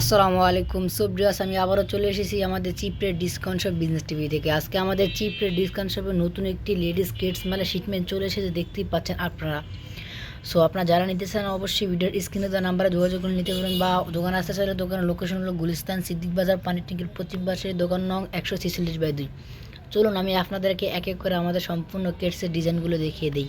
আসসালামু আলাইকুম। সুপ্রিয়াস, আমি আবারও চলে এসেছি আমাদের চিপরের ডিসকাউন্ট শপ বিজনেস টিভি থেকে। আজকে আমাদের চিপরের ডিসকাউন্ট শপে নতুন একটি লেডিস কিডস মানে শিটমেন্ট চলে এসেছে, দেখতেই পাচ্ছেন আপনারা। সো আপনারা যারা নিতে চান, অবশ্যই ভিডিওর স্ক্রিনে দেওয়া নাম্বারে যোগাযোগ করে নিতে পারেন বা দোকান আসতে চাইলে দোকানের লোকেশন হলো গুলিস্তান, সিদ্দিক বাজার, পানির ট্যাঙ্কির পশ্চিম পাশে, দোকান নং একশো ছিচল্লিশ বাই দুই। চলুন, আমি আপনাদেরকে এক এক করে আমাদের সম্পূর্ণ কেটসের ডিজাইনগুলো দেখিয়ে দিই।